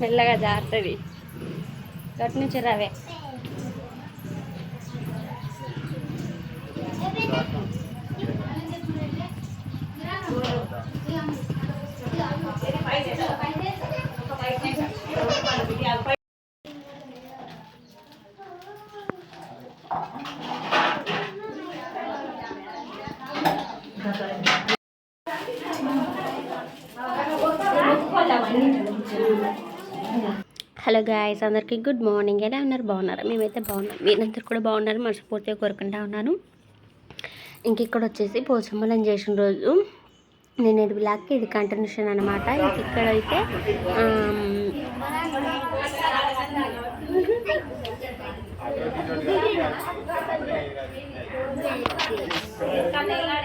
మెల్లగా జారుతుంది. గట్టి నుంచి రవే. హలో గాయస్ అందరికీ గుడ్ మార్నింగ్. ఎలా ఉన్నారు? బాగున్నారా? మేమైతే బాగున్నాం. మీరందరూ కూడా బాగున్నారు మనస్ఫూర్తిగా కోరుకుంటా ఉన్నాను. ఇంక ఇక్కడ వచ్చేసి పోచమ్మలం చేసిన రోజు. నేను ఇది బ్లాక్కి ఇది కంటిన్యూషన్ అనమాట ఇంక ఇక్కడ అయితే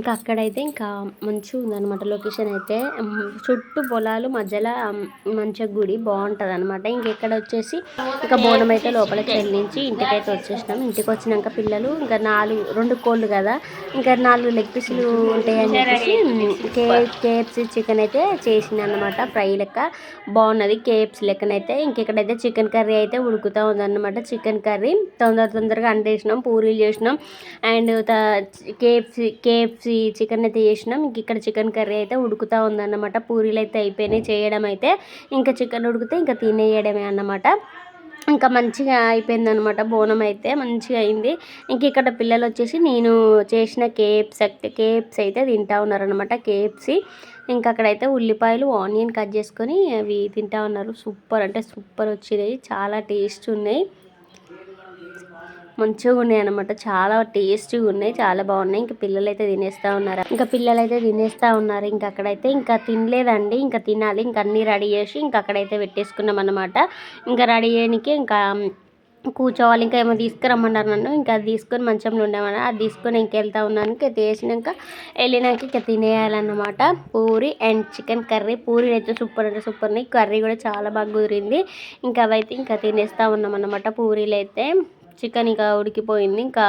ఇంకా అక్కడైతే ఇంకా మంచిగా ఉందన్నమాట లొకేషన్ అయితే. చుట్టూ పొలాలు మధ్యలో మంచిగా గుడి బాగుంటుంది అనమాట ఇంకెక్కడ వచ్చేసి ఇంకా బోనం అయితే లోపలికి వెళ్ళించి ఇంటికైతే వచ్చేసినాం. ఇంటికి వచ్చినాక పిల్లలు ఇంకా నాలుగు రెండు కోళ్ళు కదా. ఇంకా నాలుగు లెగ్ పీసులు ఉంటాయని చెప్పేసి కే కేఎఫ్సి చికెన్ అయితే చేసింది అనమాట ఫ్రై లెక్క. బాగున్నది కేఎఫ్సి లెక్కనైతే ఇంకెక్కడైతే చికెన్ కర్రీ అయితే ఉడుకుతూ ఉందన్నమాట. చికెన్ కర్రీ తొందర తొందరగా అండేసినాం పూరీలు చేసినాం. అండ్ కేఎఫ్సి కేఎఫ్సి చికెన్ అయితే చేసినాం. ఇంక ఇక్కడ చికెన్ కర్రీ అయితే ఉడుకుతూ ఉందన్నమాట. పూరీలు అయితే అయిపోయినాయి. చేయడం అయితే ఇంకా చికెన్ ఉడికితే ఇంకా తినేయడమే అన్నమాట. ఇంకా మంచిగా అయిపోయింది అనమాట బోనం అయితే మంచిగా అయింది. ఇంక ఇక్కడ పిల్లలు వచ్చేసి నేను చేసిన కేప్స్ కేప్స్ అయితే తింటా ఉన్నారనమాట కేఎఫ్సి ఇంకా అక్కడైతే ఉల్లిపాయలు ఆనియన్ కట్ చేసుకొని అవి తింటా ఉన్నారు. సూపర్ అంటే సూపర్ వచ్చినాయి. చాలా టేస్ట్ ఉన్నాయి. మంచిగా ఉన్నాయి అనమాట చాలా టేస్టీగా ఉన్నాయి చాలా బాగున్నాయి. ఇంకా పిల్లలు అయితే తినేస్తూ ఉన్నారు. ఇంకా పిల్లలు అయితే తినేస్తూ ఉన్నారు. ఇంకా అక్కడైతే ఇంకా తినలేదండి. ఇంకా తినాలి. ఇంకా అన్నీ రెడీ చేసి ఇంకా అక్కడైతే పెట్టేసుకున్నాం అనమాట ఇంకా రెడీ చేయడానికి ఇంకా కూర్చోవాలి. ఇంకా ఏమో తీసుకురమ్మన్నారు నన్ను. ఇంకా అది తీసుకొని మంచంలో ఉండేమన్నా అది తీసుకొని ఇంకెళ్తా ఉన్నాను. ఇంకా తీసినాక వెళ్ళినాక ఇంకా తినేయాలన్నమాట. Puri and chicken curry. Puri అయితే సూపర్ అంటే సూపర్ ఉన్నాయి. కర్రీ కూడా చాలా బాగా కుదిరింది. ఇంకా అవైతే ఇంకా తినేస్తూ ఉన్నాం అన్నమాట పూరీలు అయితే చికెన్ ఇక ఉడికిపోయింది. ఇంకా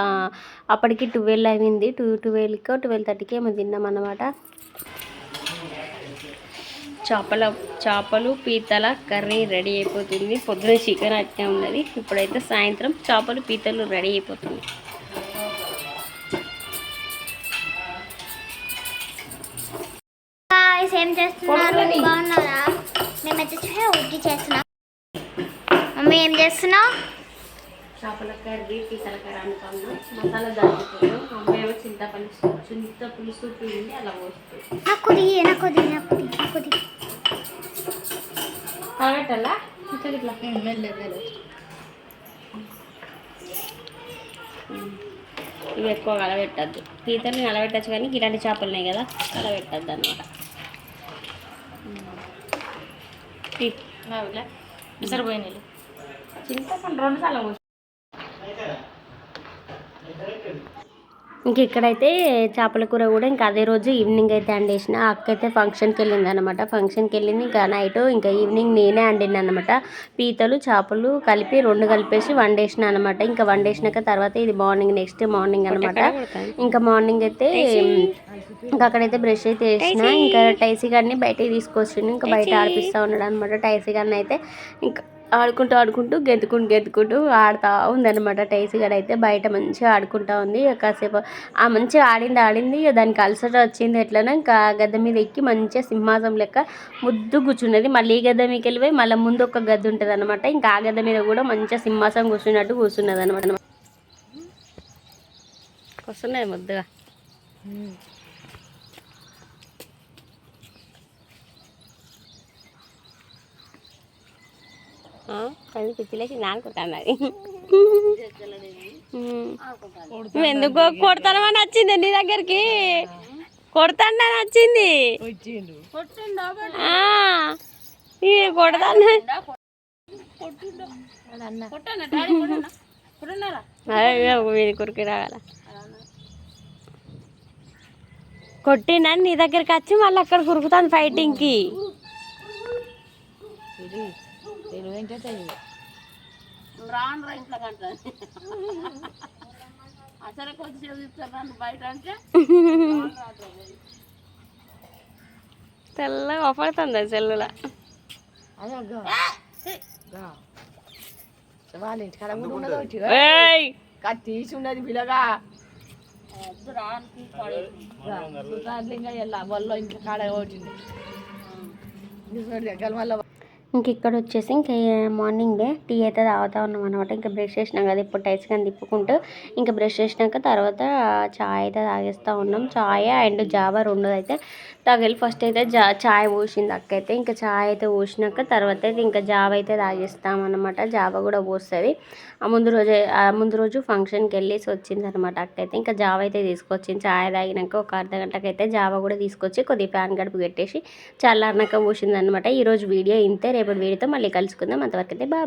అప్పటికి ట్వెల్వ్ అయింది. టూ ట్వెల్వ్కో ట్వెల్వ్ థర్టీకి ఏమో తిన్నాం అన్నమాట. చేపల చేపలు పీతల కర్రీ రెడీ అయిపోతుంది. పొద్దున చికెన్ అట్టే ఉన్నది. ఇప్పుడైతే సాయంత్రం చేపలు పీతలు రెడీ అయిపోతుంది ఏం చేస్తున్నారు? బాగున్నారా? మేమైతే ఉడ్డి చేస్తున్నాం. మమ్మీ ఏం చేస్తున్నావు? చేపల కర్రీ పీతల కర్రీ అనుకున్నాం. మసాలా దంచుతున్నాం అమ్మేమో చింతపులుసు చింత పులుసు పిండి అలా పోస్తుంది. ఇట్లా ఇట్లా. ఇవి ఎక్కువ కలబెట్టద్దు. పీతల్ని కలబెట్టచ్చు కానీ ఇలాంటి చేపలు ఉన్నాయి కదా కలబెట్టద్దు అనమాట విసరిపోయి నీళ్ళు. చింతపండు రెండు సార్లు ఇంక ఇక్కడైతే చేపల కూర కూడా ఇంకా అదే రోజు ఈవినింగ్ అయితే అండేసిన. అక్క అయితే ఫంక్షన్కి వెళ్ళింది అనమాట ఫంక్షన్కి వెళ్ళింది. ఇంకా నైట్ ఇంకా ఈవినింగ్ నేనే అండిన అనమాట పీతలు చేపలు కలిపి రెండు కలిపేసి వండేసిన అనమాట. ఇంకా వండేసినాక తర్వాత ఇది మార్నింగ్ నెక్స్ట్ మార్నింగ్ అనమాట. ఇంకా మార్నింగ్ అయితే ఇంకా అక్కడైతే బ్రష్ అయితే వేసిన. ఇంకా టైసీ గారిని బయటకి తీసుకొచ్చిండు. ఇంకా బయట ఆడిపిస్తూ ఉన్నాడు అనమాట టైసీ గారిని అయితే. ఇంకా ఆడుకుంటూ ఆడుకుంటూ గెంతుకుంటూ గెంతుకుంటూ ఆడుతూ ఉందన్నమాట. టైసీ గడ అయితే బయట మంచిగా ఆడుకుంటా ఉంది. కాసేపు ఆ మంచిగా ఆడింది ఆడింది. దానికి అలసట వచ్చింది ఎట్లనో ఇంకా గద్ద గద్దె మీద ఎక్కి మంచిగా సింహాసం లెక్క ముద్దు కూర్చున్నది. మళ్ళీ ఈ గద్దె మీకు వెళ్ళిపోయి మళ్ళీ ముందు ఒక గద్దె ఉంటుంది అనమాట ఇంకా ఆ గద్ద మీద కూడా మంచిగా సింహాసం కూర్చున్నట్టు కూర్చున్నది అనమాట వస్తున్నాయి ముద్దుగా. అది పిచ్చిలేసి నానుకుంటాను అది నువ్వు ఎందుకు కొడతానమని వచ్చింది నీ దగ్గరికి? కొడతానని వచ్చింది ఆ, ఈ కొడతాను. అయ్యో, వీడి కొరికి రాగల కొట్టిండని నీ దగ్గరికి వచ్చి మళ్ళీ అక్కడ కురుకుతాను ఫైటింగ్కి ఏంటో తెలియదు రాను రా ఇంట్లో కంట. అసలు కొద్దిసేపు తీస్తారు నన్ను బయట అంటే? తెల్లగా అవపడుతుంది సెల్లుల. అదే అగ్గ. వాళ్ళ ఇంటికాడ కూడా ఉన్నది ఒకటి తీసి ఉన్నది పిల్లగా ఇంకా వాళ్ళు. ఇంటి కాడ కొట్టింది దగ్గర మళ్ళీ ఇంక ఇక్కడ వచ్చేసి ఇంకా మార్నింగే టీ అయితే తాగుతా ఉన్నాం అనమాట ఇంకా బ్రష్ చేసినాం కదా ఇప్పుడు టైస్ కానీ తిప్పుకుంటూ ఇంకా బ్రష్ చేసినాక తర్వాత చాయ్ అయితే తాగేస్తూ ఉన్నాం. చాయ్ అండ్ జాబా రెండు అయితే తగిలి ఫస్ట్ అయితే జా చాయ్ పోసింది అక్క అయితే. ఇంకా చాయ్ అయితే పోసినాక తర్వాత అయితే ఇంకా జాబ్ అయితే తాగేస్తాం అనమాట కూడా పోస్తుంది. ఆ ముందు రోజు ఆ ముందు రోజు ఫంక్షన్కి వెళ్ళేసి వచ్చింది అనమాట అక్క అయితే. ఇంకా జావ అయితే తీసుకొచ్చింది. చాయ్ తాగినాక ఒక అర్ధ గంటకైతే జావ కూడా తీసుకొచ్చి కొద్దిగా ఫ్యాన్ గడుపు పెట్టేసి చల్లారినాక పోసింది అనమాట ఈరోజు వీడియో ఇంతే. రేపటి వీడియోతో మళ్ళీ కలుసుకుందాం. అంతవరకు అయితే బాగా